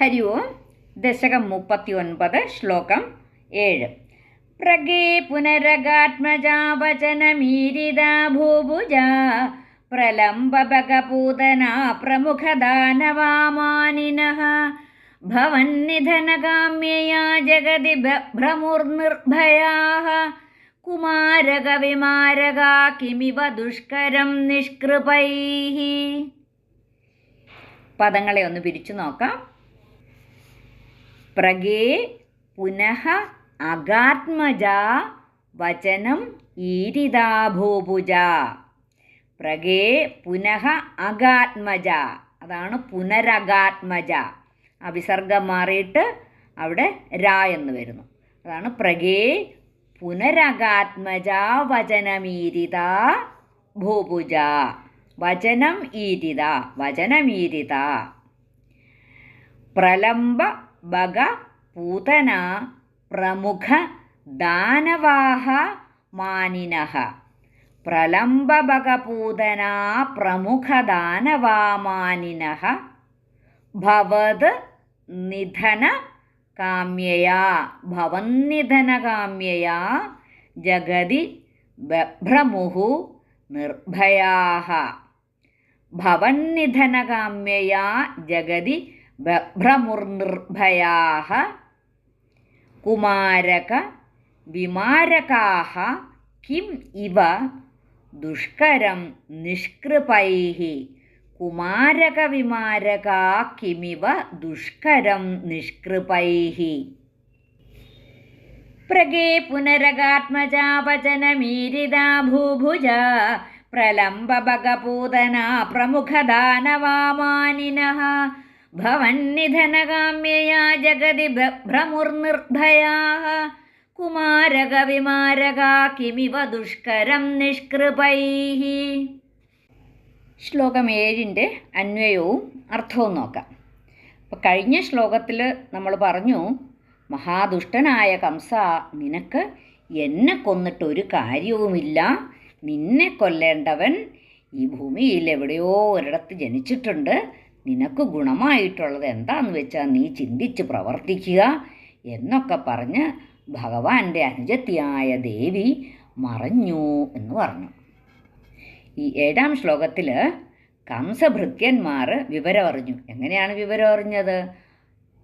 ഹരി ഓം. ദശകം മുപ്പത്തി ഒൻപത് ശ്ലോകം ഏഴ്. പ്രഗേ പുനരഗാത്മജാവചനമീരിത ഭൂഭുജ. പ്രലംബഭഗപൂതന പ്രമുഖദാനവാമാനിനഃ ഭവന്നിധനകാമ്യയാ ജഗതി ഭ്രമുർനിർഭയാः കുമാരകവിമാരകാ കിമിവ ദുഷ്കരം നിഷ്കൃപൈ പദങ്ങളെ ഒന്ന് പിരിച്ചു നോക്കാം. പ്രഗേ പുനഃ അഗാത്മജ വചനം ഈരിതാഭൂഭുജ പ്രഗേ പുനഃ അഗാത്മജ. അതാണ് പുനരഗാത്മജ. ആ വിസർഗം മാറിയിട്ട് അവിടെ രാ എന്ന് വരുന്നു. അതാണ് പ്രഗേ പുനരഗാത്മജ വചനമീരിത ഭൂഭുജ. വചനം ഈരിത വചനമീരിത പ്രലംബ ബഗ പൂതന പ്രമുഖ ദാനവാഹ മാനിനഃ പ്രലംബഭഗപൂതന പ്രമുഖദാനവാമാനിനഃ ഭവത് നിധന കാമ്യയാ. ഭവന്നിധനകാമ്യയാ ജഗതി ബഭ്രമുഹു നിർഭയാः ഭവന്നിധനകാമ്യയാ ജഗതി ബഭ്രമുർനിർഭയാः കുമാരക दुष्करं കിം ഇവ ദുഷ്കരം നിഷ്കൃപൈः കുമാരകവിമാരകാ കിമിവ ദുഷ്കരം നിഷ്കൃപൈः പ്രഗേ പുനരഗാത്മജാ ഭവന്നിധനകാമ്യയാ ജഗതി ഭ്രമുർനിർഭയാः. കുമാരകവിമാരകാ കിമിവ ദുഷ്കരം നിഷ്കൃപൈः ശ്ലോകം ഏഴിന്റെ അന്വയവും അർത്ഥവും നോക്കാം. അപ്പം കഴിഞ്ഞ ശ്ലോകത്തിൽ നമ്മൾ പറഞ്ഞു മഹാദുഷ്ടനായ കംസ നിനക്ക് എന്നെ കൊന്നിട്ട് ഒരു കാര്യവുമില്ല. നിന്നെ കൊല്ലേണ്ടവൻ ഈ ഭൂമിയിൽ എവിടെയോ ഒരിടത്ത് ജനിച്ചിട്ടുണ്ട്. നിനക്ക് ഗുണമായിട്ടുള്ളത് എന്താണെന്ന് വെച്ചാൽ നീ ചിന്തിച്ച് പ്രവർത്തിക്കുക എന്നൊക്കെ പറഞ്ഞ് ഭഗവാന്റെ അനുജത്തിയായ ദേവി മറഞ്ഞു എന്ന് പറഞ്ഞു. ഈ ഏഴാം ശ്ലോകത്തിൽ കംസഭൃത്യന്മാർ വിവരമറിഞ്ഞു. എങ്ങനെയാണ് വിവരം അറിഞ്ഞത്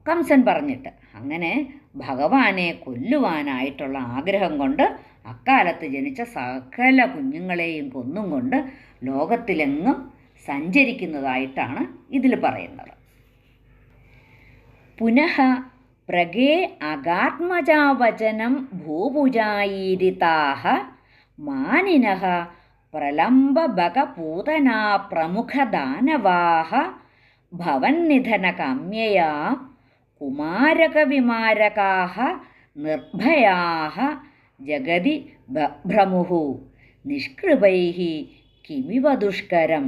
കംസൻ പറഞ്ഞിട്ട്. അങ്ങനെ ഭഗവാനെ കൊല്ലുവാനായിട്ടുള്ള ആഗ്രഹം കൊണ്ട് അക്കാലത്ത് ജനിച്ച സകല കുഞ്ഞുങ്ങളെയും കൊന്നും കൊണ്ട് ലോകത്തിലെങ്ങും സഞ്ചരിക്കുന്നതായിട്ടാണ് ഇതിൽ പറയുന്നത്. പുനഃ പ്രഗേ അഗാത്മജാവചനം ഭൂപുജായിരിതാഹ മാനിനഃ പ്രലംബഭഗപൂതനാ പ്രമുഖദാനവാഹ ഭവന്നിധനകാമ്യയാ കുമാരകവിമാരകാഹ നിർഭയാഹ ജഗതി ബഭ്രമുഹു നിഷ്കൃപൈ കിമിവ ദുഷ്കരം.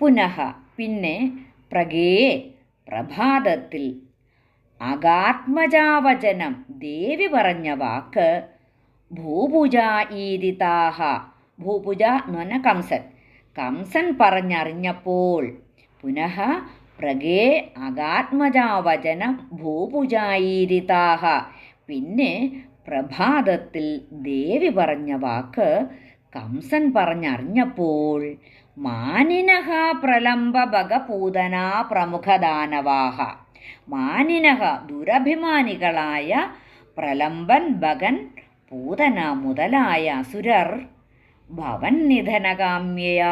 പുനഃ പിന്നെ പ്രഗേ പ്രഭാതത്തിൽ. അകാത്മജാവചനം ദേവി പറഞ്ഞ വാക്ക് ഭൂപൂജ ഈരിതാഹ ഭൂപൂജ എന്ന് പറഞ്ഞ കംസൻ. കംസൻ പറഞ്ഞറിഞ്ഞപ്പോൾ പുനഃ പ്രഗേ അകാത്മജാവചനം ഭൂപുജായീരിതാഹ പിന്നെ പ്രഭാതത്തിൽ ദേവി പറഞ്ഞ വാക്ക് കംസൻ പറഞ്ഞറിഞ്ഞപ്പോൾ മാനിനഹ പ്രലംബഭഗപൂതന പ്രമുഖദാനവാഹ. മാനിനഹ ദുരഭിമാനികളായ പ്രലംബൻ ഭഗൻ പൂതന മുതലായ അസുരർ ഭവൻ നിധനകാമ്യയ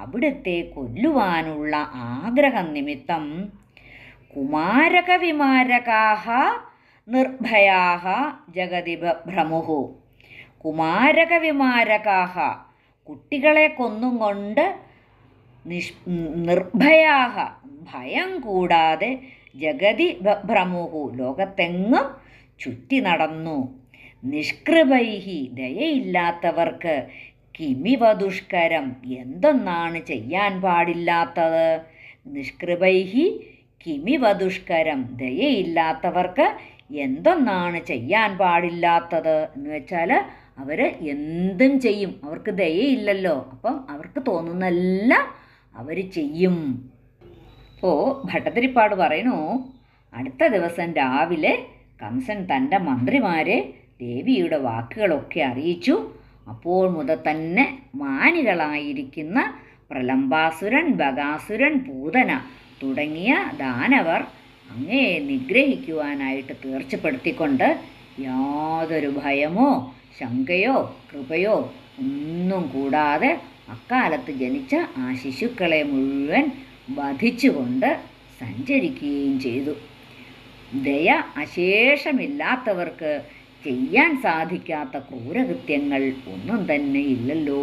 അവിടുത്തെ കൊല്ലുവാനുള്ള ആഗ്രഹം നിമിത്തം കുമാരകവിമാരകാഹ നിർഭയാഹ ജഗതി ഭ്രമുഹു. കുമാരകവിമാരകാഹ കുട്ടികളെ കൊന്നും കൊണ്ട് നിഷ് നിർഭയാഹ. ഭയം കൂടാതെ ജഗതി ഭ്രമുഹു. ലോകത്തെങ്ങും ചുറ്റി നടന്നു. നിഷ്കൃപൈഹി. ദയയില്ലാത്തവർക്ക് കിമിവ ദുഷ്കരം. എന്തെന്നാണ് ചെയ്യാൻ പാടില്ലാത്തത്? നിഷ്കൃപൈഹി കിമിവ ദുഷ്കരം. ദയയില്ലാത്തവർക്ക് എന്തൊന്നാണ് ചെയ്യാൻ പാടില്ലാത്തത്? എന്ന് വെച്ചാൽ അവർ എന്തും ചെയ്യും. അവർക്ക് ദയയില്ലല്ലോ. അപ്പം അവർക്ക് തോന്നുന്നെല്ലാം അവർ ചെയ്യും. അപ്പോൾ ഭട്ടതിരിപ്പാട് പറയുന്നു അടുത്ത ദിവസം രാവിലെ കംസൻ തന്റെ മന്ത്രിമാരെ ദേവിയുടെ വാക്കുകളൊക്കെ അറിയിച്ചു. അപ്പോൾ മുതൽ തന്നെ മാനികളായിരിക്കുന്ന പ്രലംബാസുരൻ ബകാസുരൻ പൂതന തുടങ്ങിയ ദാനവർ അങ്ങയെ നിഗ്രഹിക്കുവാനായിട്ട് തീർച്ചപ്പെടുത്തിക്കൊണ്ട് യാതൊരു ഭയമോ ശങ്കയോ കൃപയോ ഒന്നും കൂടാതെ അക്കാലത്ത് ജനിച്ച ആ ശിശുക്കളെ മുഴുവൻ വധിച്ചുകൊണ്ട് സഞ്ചരിക്കുകയും ചെയ്തു. ദയ അശേഷമില്ലാത്തവർക്ക് ചെയ്യാൻ സാധിക്കാത്ത ക്രൂരകൃത്യങ്ങൾ ഒന്നും തന്നെ ഇല്ലല്ലോ.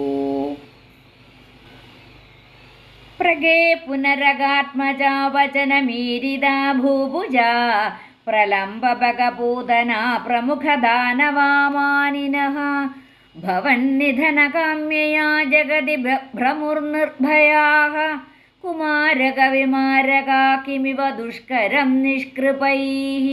പ്രഗേ പുനരഗാത്മജാ വചനമീരിതാ ഭൂഭുജ പ്രലംബപകപൂതന പ്രമുഖദാനവാമാനിനഃ ഭവന്നിധനകാമ്യയാ ജഗതി ഭ്ര- ഭ്രമുർനിർഭയാः കുമാരകവിമാരകാ കിമിവ ദുഷ്കരം നിഷ്കൃപൈः